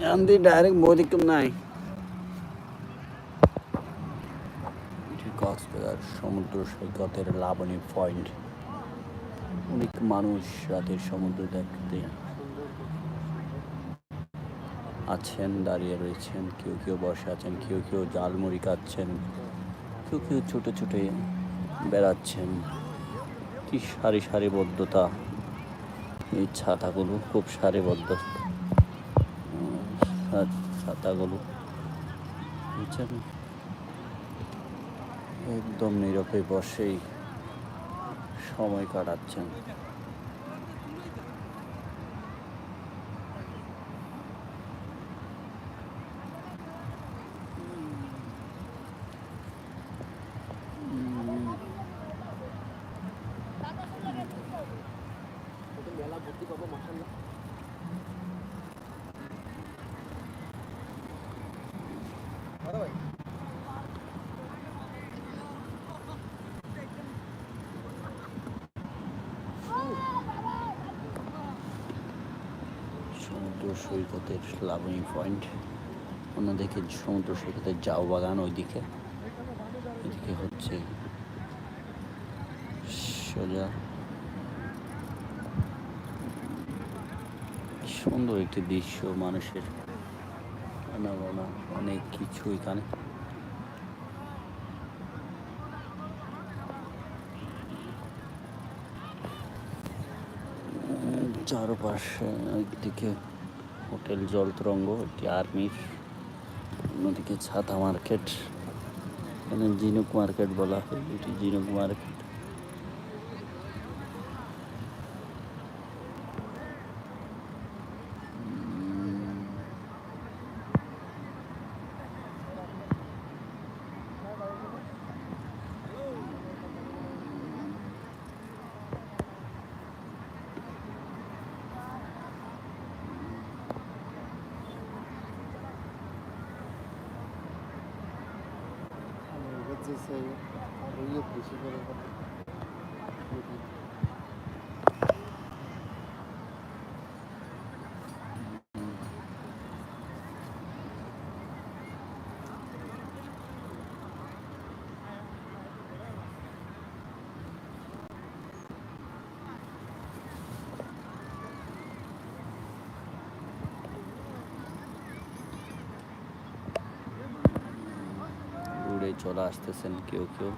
Direct বৈদিকম নাই কক্সবাজার সমুদ্র সৈকতের লাবণী পয়েন্ট অনেক মানুষ রাতের সমুদ্র দেখতে আছেন দাঁড়িয়ে রয়েছেন কেউ কেউ বসে আছেন কেউ কেউ জালমুড়ি খাচ্ছেন কেউ কেউ ছুটে ছুটে বেড়াচ্ছেন কি সারি সারিবদ্ধতা এই ছাতাগুলো খুব সারিবদ্ধ ছাতাগুলো বুঝছেন? একদম নিরপে বসেই সময় কাটাচ্ছেন। সমুদ্র সৈকতের লাবণী পয়েন্ট অন্যদিকে সমুদ্র সৈকতের জাউ বাগান ওইদিকে। এদিকে হচ্ছে সোজা সুন্দর একটি দৃশ্য, মানুষের আনাগোনা, অনেক কিছু এখানে। চারপাশে একদিকে হোটেল জলতরঙ্গ, একটি আর্মির অন্যদিকে ছাতা মার্কেট, এখানে জিনুক মার্কেট বলা হয়, এটি জিনুক মার্কেট। চলে আসতেছেন কেউ কেউ।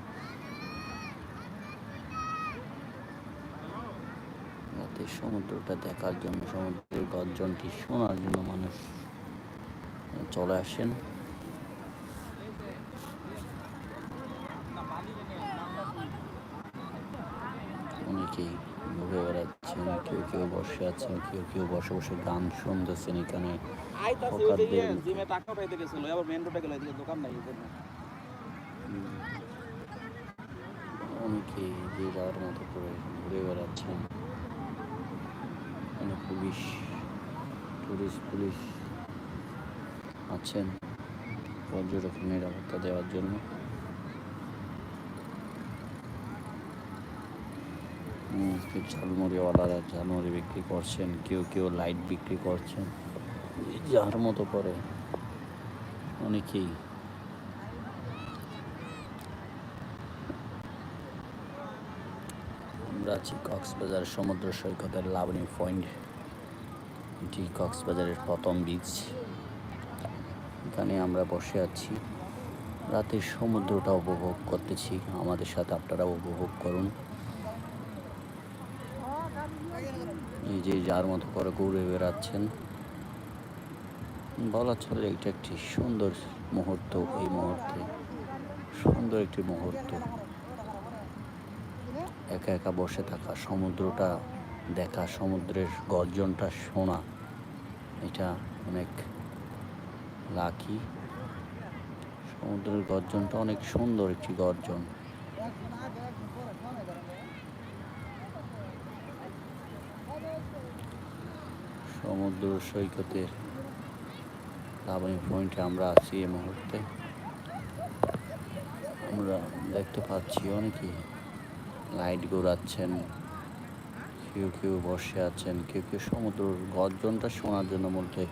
রাতের সমুদ্রটা দেখার জন্য সমুদ্রের গর্জনটি শোনার জন্য মানুষ চলে আসেন। অনেকেই ঘুরে বেড়াচ্ছেন কেউ কেউ বসে আছেন কেউ কেউ বসে বসে গান শুনতেছেন এখানে আইতাছে ওই যে জিমে টাকা উঠাইতে গেছিল এবার মেন রোডে গেল এদিকে দোকান নাই এই জন্য অনেকে যে যার মতো করে ঘুরে বেড়াচ্ছেন এখানে পুলিশ, টুরিস্ট পুলিশ আছেন পর্যটক নিরাপত্তা দেওয়ার জন্য? ঝালমুড়িওয়ালারা ঝালমুড়ি বিক্রি করছেন? কেউ কেউ লাইট বিক্রি করছেন? যার মতো করে অনেকেই আমরা আছি কক্সবাজার সমুদ্র সৈকতের লাবণী পয়েন্ট, এটি কক্সবাজারের প্রথম বিচ এখানে আমরা বসে আছি। রাতের সমুদ্রটা উপভোগ করতেছি। আমাদের সাথে আপনারা উপভোগ করুন। এই যে যার মতো করে ঘুরে বেড়াচ্ছেন। বলা চলে এটা একটি সুন্দর মুহূর্ত। এই মুহূর্তে সুন্দর একটি মুহূর্ত। একা একা বসে থাকা, সমুদ্রটা দেখা, সমুদ্রের গর্জনটা শোনা, এটা অনেক লাকি সমুদ্রের গর্জনটা অনেক সুন্দর একটি গর্জন। সমুদ্র সৈকতের লাবণী পয়েন্টে আমরা আছি এই মুহূর্তে। আমরা দেখতে পাচ্ছি অনেকেই। লাইট ঘোরাচ্ছেন, কেউ কেউ বসে আছেন, কেউ কেউ সমুদ্রের গর্জনটা শোনার জন্য মধ্যে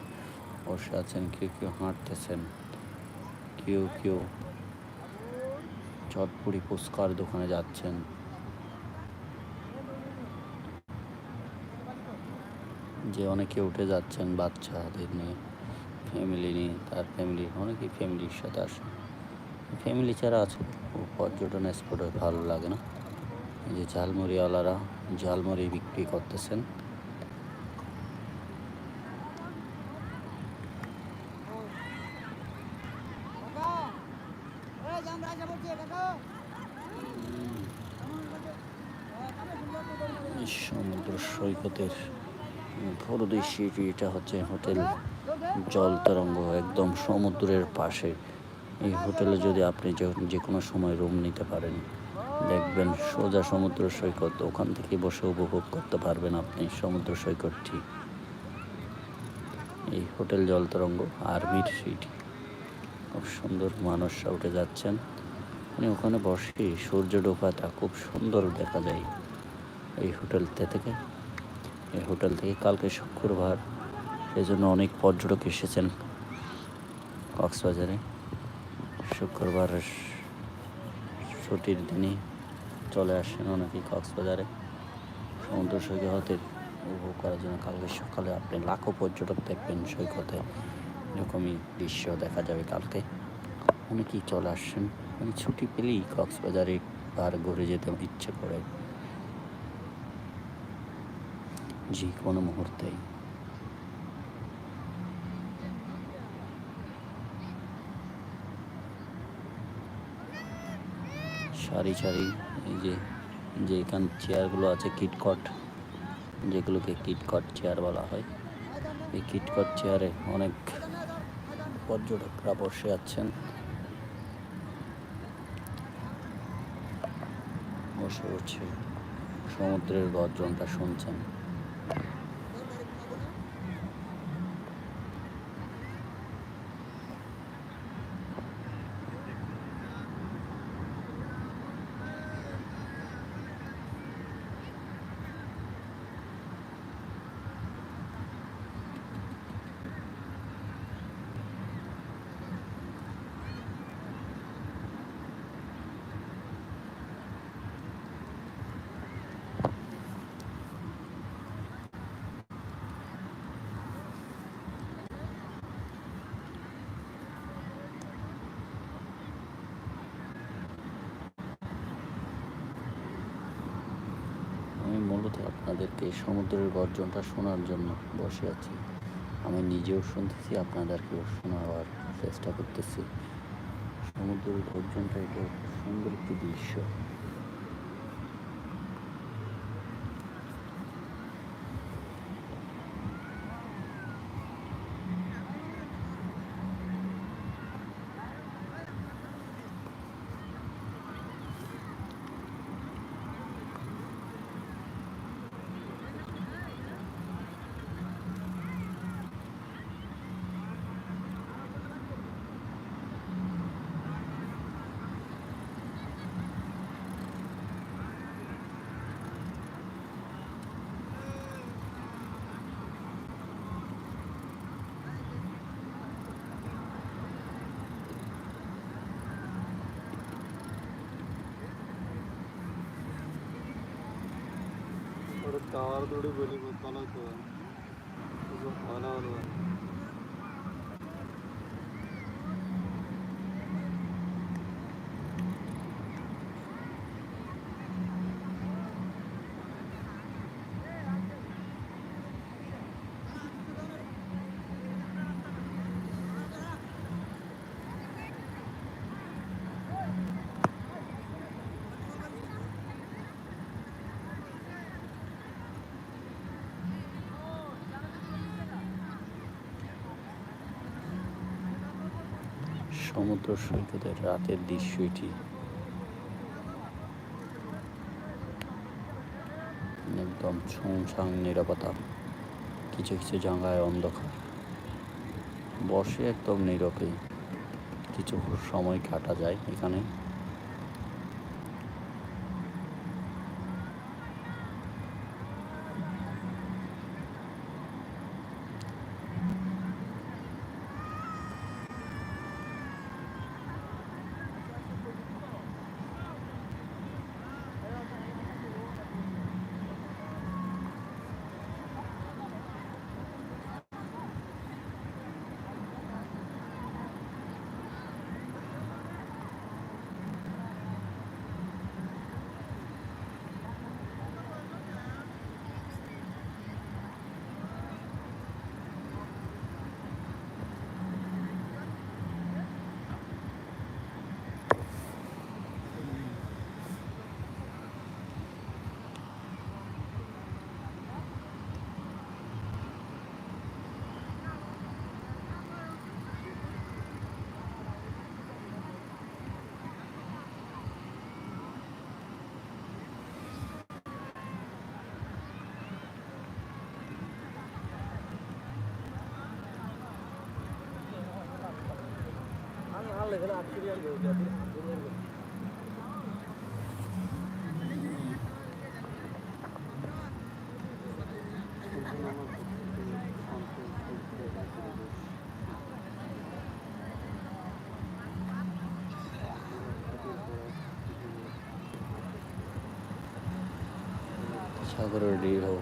বসে আছেন, কেউ কেউ হাঁটতেছেন, কেউ কেউ চটপুরি ফুচকার দোকানে যাচ্ছেন। যে অনেকে উঠে যাচ্ছেন বাচ্চাদের নিয়ে ফ্যামিলি নিয়ে, তার ফ্যামিলি অনেকেই ফ্যামিলির সাথে আসে। ফ্যামিলি ছাড়া আছে পর্যটন স্পটে ভালো লাগে না। এই যে ঝালমুড়িওয়ালারা ঝালমুড়ি বিক্রি করতেছেন। সমুদ্র সৈকতের ভরদেশি এটা হচ্ছে হোটেল জল তরঙ্গ একদম সমুদ্রের পাশে। এই হোটেলে যদি আপনি যে কোনো সময় রুম নিতে পারেন। দেখবেন সোজা সমুদ্র সৈকত, ওখান থেকে বসে উপভোগ করতে পারবেন আপনি সমুদ্র সৈকতটি। এই হোটেল জল তরঙ্গ আর্মির সিটি। খুব সুন্দর মানুষরা উঠে যাচ্ছেন। মানে ওখানে বসে সূর্য ডোবাটা খুব সুন্দর দেখা যায় এই হোটেলতে থেকে। এই হোটেল থেকে কালকে শুক্রবার এই জন্য অনেক পর্যটক এসেছেন কক্সবাজারে। শুক্রবার ছুটির দিনে চলে আসেন অনেকেই কক্সবাজারে। সমুদ্র সৈকতে উপভোগ করার জন্য কালকে সকালে আপনি লাখো পর্যটক দেখবেন সৈকতে। এরকমই দৃশ্য দেখা যাবে কালকে। অনেকেই চলে আসছেন মানে ছুটি পেলেই কক্সবাজারে আর ঘুরে যেতে ইচ্ছে করে। যে কোনো মুহূর্তেই। সারি সারি এই যে যে এখান চেয়ারগুলো আছে কিটকট যেগুলোকে কিটকট চেয়ার বলা হয়। এই কিটকট চেয়ারে অনেক পর্যটকরা বসে আছেন। বসে বসে সমুদ্রের গর্জনটা শুনছেন আমি মূলত আপনাদেরকে সমুদ্রের গর্জনটা শোনার জন্য বসে আছি। আমি নিজেও শুনতেছি, আপনাদেরকেও শোনাবার চেষ্টা করতেছি। সমুদ্রের গর্জনটা এটা সুন্দর একটি দৃশ্য। ওটা টাওয়ার দৌড়ে বলি ভালো সমুদ্র সৈকতের রাতের দৃশ্য এটি। একদম ছংসাং নিরাপত্তা, কিছু কিছু জায়গায় অন্ধকার। বসে একদম নীরবে, কিছু সময় কাটা যায় এখানে। সাগরের ঢেউ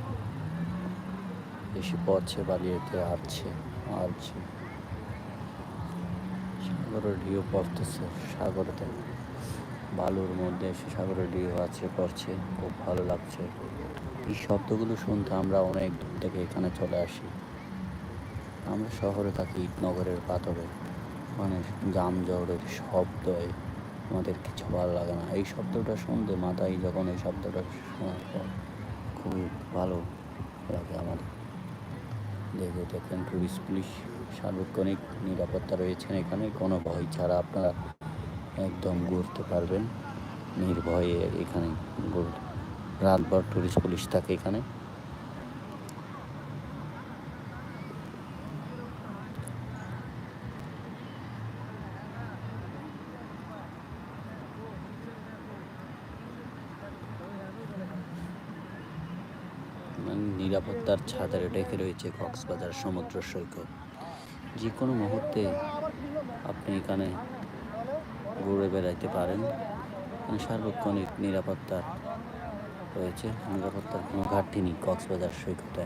বেশি পথছে বালিয়েতে আসছে আসছে সাগরের ঢেউ পড়তেছে। সাগরেতে বালুর মধ্যে এসে সাগরের ঢেউ আছে, পড়ছে। খুব ভালো লাগছে। এই শব্দগুলো শুনতে আমরা অনেক দূর থেকে এখানে চলে আসি। আমরা শহরে থাকি নগরের পাথরে। মানে জড়ের শব্দে আমাদের কিছু ভালো লাগে না। এই শব্দটা শুনতে মাথায় যখন এই শব্দটা শোনার পর খুবই ভালো লাগে আমাদের। দেখে দেখেন টুরিস্ট পুলিশ সার্বক্ষণিক নিরাপত্তা রয়েছেন এখানে, কোনো ভয় ছাড়া আপনারা একদম ঘুরতে পারবেন। নির্ভয়ে এখানে রাতভর টুরিস্ট পুলিশ থাকে এখানে। নিরাপত্তার ছাদের ডেকে রয়েছে কক্সবাজার সমুদ্র সৈকত। যে কোনো মুহূর্তে আপনি এখানে ঘুরে বেড়াইতে পারেন। সার্বক্ষণিক নিরাপত্তা রয়েছে। নিরাপত্তার কোনো ঘাটতি নেই কক্সবাজার সৈকতে।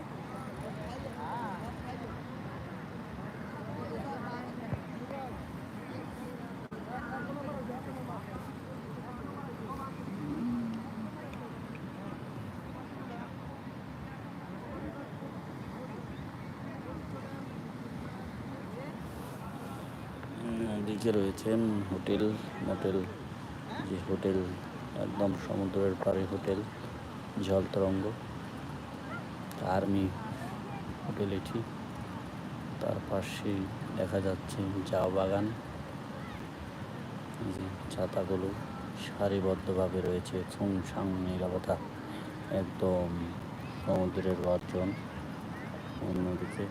এদিকে রয়েছেন হোটেল, মোটেল, যে হোটেল, একদম সমুদ্রের পাড়ে হোটেল জল তরঙ্গ আর্মি হোটেল এটি। তার পাশেই দেখা যাচ্ছে চা বাগান ছাতাগুলো সারিবদ্ধভাবে রয়েছে ছুং সাং নিরাপত্তা, একদম সমুদ্রের গর্জন, অন্যদিকে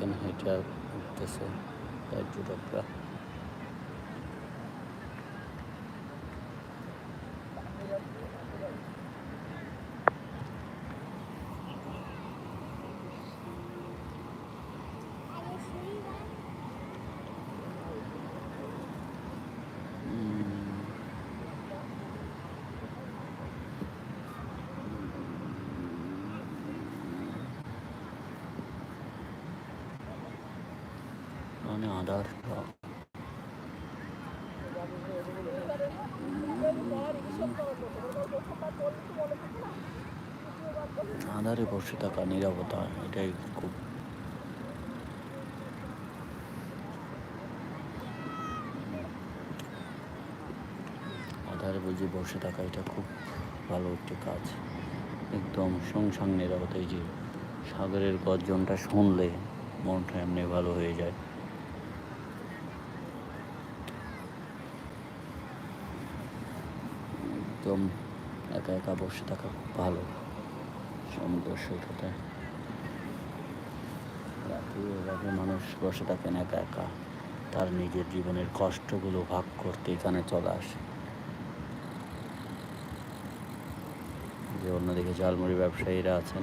দেখেন এটা উঠতেছে তাই উম, মানে আধার আধারে বসে থাকা নিরাপত্তা এটাই খুব আধারে বুঝে বসে থাকা, এটা খুব ভালো একটি কাজ। একদম সংসাং নিরাপত্তা এই যে সাগরের গর্জনটা শুনলে মনটা এমনি ভালো হয়ে যায়। একদম একা একা বসে থাকা খুব ভালো। সমুদ্র সৈকতে। রাতে এভাবে মানুষ বসে থাকেন একা একা। তার নিজের জীবনের কষ্টগুলো ভাগ করতে এখানে চলে আসে। যে অন্যদিকে ঝালমুড়ি ব্যবসায়ীরা আছেন।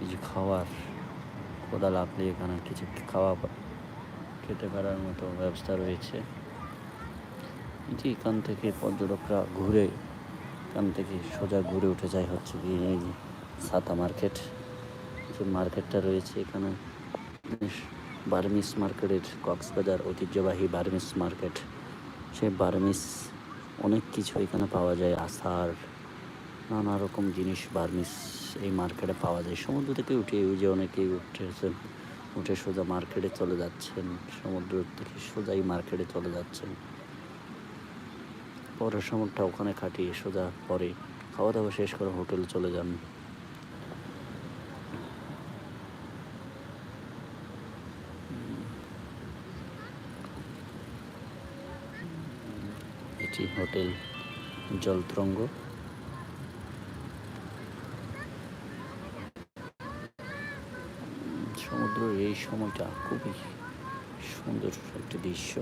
কিছু খাওয়ার কোদা আপনি এখানে। কিছু খাওয়া খেতে পারার মতো ব্যবস্থা রয়েছে। যে এখান থেকে পর্যটকরা ঘুরে, এখান থেকে সোজা ঘুরে উঠে যায় হচ্ছে কি এই সাতা মার্কেট। যে মার্কেটটা রয়েছে এখানে বার্মিস মার্কেটের কক্সবাজার ঐতিহ্যবাহী বার্মিস মার্কেট। সেই বার্মিস অনেক কিছু এখানে পাওয়া যায় আচার নানা রকম জিনিস বার্মিস এই মার্কেটে পাওয়া যায়। সমুদ্র থেকে উঠে ওই যে অনেকেই উঠেছেন, উঠে সোজা মার্কেটে চলে যাচ্ছেন, সমুদ্র থেকে সোজা এই মার্কেটে চলে যাচ্ছেন। পরের সময়টা ওখানে কাটিয়ে সোজা পরে খাওয়া দাওয়া শেষ করে হোটেলে চলে যান। এটি হোটেল জলতরঙ্গ। সমুদ্রের এই সময়টা খুবই সুন্দর একটি দৃশ্য।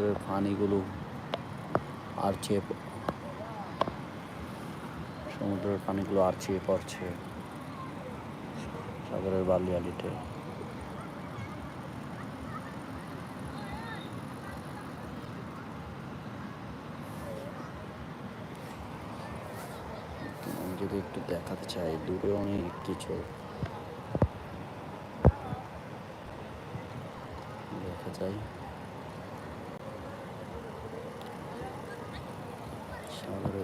সমুদ্রের পানিগুলো প- সমুদ্রের পানিগুলো আরচিয়ে পড়ছে, সাগরের বালি আলিতে যদি একটু দেখাতে চাই দূরে অনেক কিছু। দেখা যায়।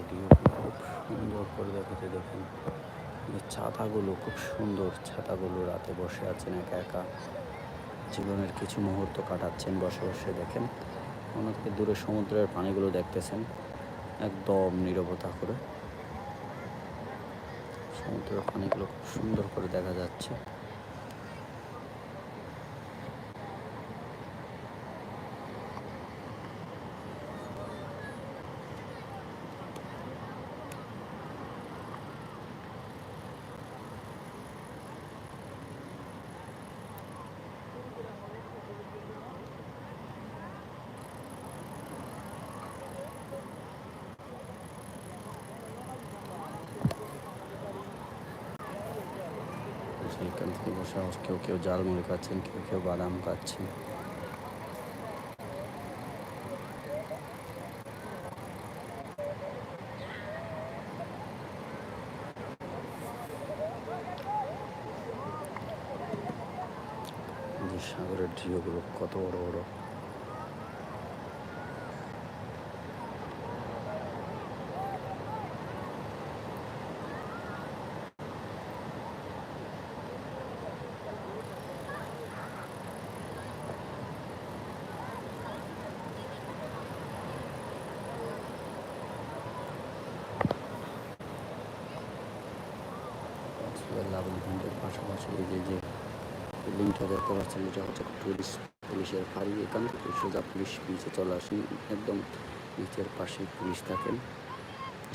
ভিউ খুব সুন্দর করে দেখাতে দেখুন। ছাতাগুলো খুব সুন্দর ছাতাগুলো রাতে বসে আছেন একা একা। জীবনের কিছু মুহূর্ত কাটাচ্ছেন বসে বসে, দেখেন। ওনাকে দূরে সমুদ্রের পানিগুলো দেখতেছেন, একদম নীরবতা করে। সমুদ্রের পানিগুলো খুব সুন্দর করে দেখা যাচ্ছে। বসে আবার কেউ কেউ জালমুড়ি খাচ্ছেন, কেউ কেউ বাদাম খাচ্ছেন সাগরের ঢিউগুলো কত বড় বড় লাবণ ঘাটের পাশাপাশি এই যে যে বিল্ডিংটা দেখতে পাচ্ছেন, এটা হচ্ছে পুলিশ, পুলিশের ফাঁড়ি এখান থেকে সোজা পুলিশ নিচে চলে আসেন। একদম নিচের পাশে পুলিশ থাকেন।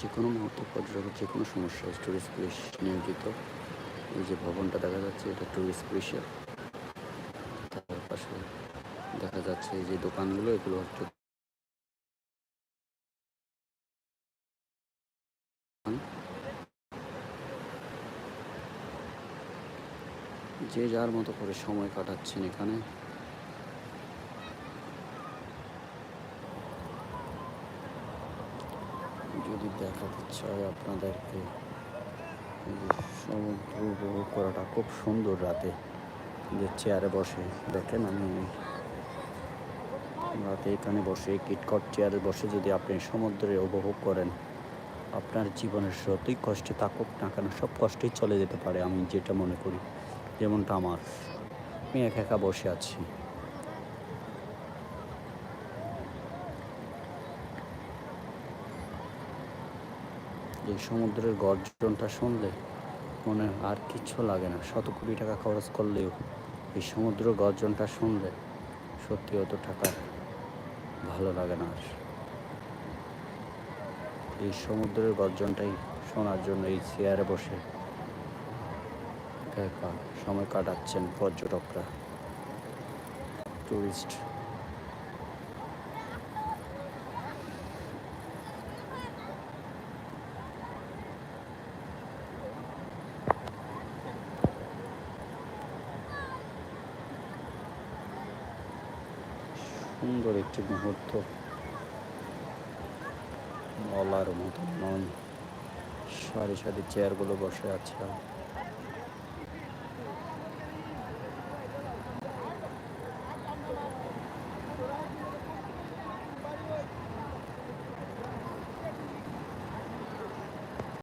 যে কোনো মুহূর্তে পর্যটকের যে কোনো সমস্যা টুরিস্ট পুলিশ নিয়োজিত এই যে ভবনটা দেখা যাচ্ছে, এটা টুরিস্ট পুলিশের তার পাশে দেখা যাচ্ছে যে দোকানগুলো, এগুলো হচ্ছে দোকান। যে যার মতো করে সময় কাটাচ্ছেন এখানে। যদি দেখাতে চাই আপনাদেরকে সমুদ্র উপভোগ করাটা খুব সুন্দর রাতে, যে চেয়ারে বসে। দেখেন আমি রাতে এখানে বসে কিটকট চেয়ারে বসে যদি আপনি সমুদ্রে উপভোগ করেন, আপনার জীবনের যতই কষ্টে থাকুক না কেন, সব কষ্টই চলে যেতে পারে, আমি যেটা মনে করি। যেমনটা আমার। আমি একা একা বসে আছি। এই সমুদ্রের গর্জনটা শুনলে মনে আর কিচ্ছু লাগে না। শত কোটি টাকা খরচ করলেও এই সমুদ্র গর্জনটা শুনলে সত্যি অত টাকা ভালো লাগে না আর। এই সমুদ্রের গর্জনটাই শোনার জন্য এই চেয়ারে বসে একা সময় কাটাচ্ছেন পর্যটকরা টুরিস্ট সুন্দর একটি মুহূর্ত। বলার মতো নয় সারি সারি চেয়ারগুলো বসে আছে।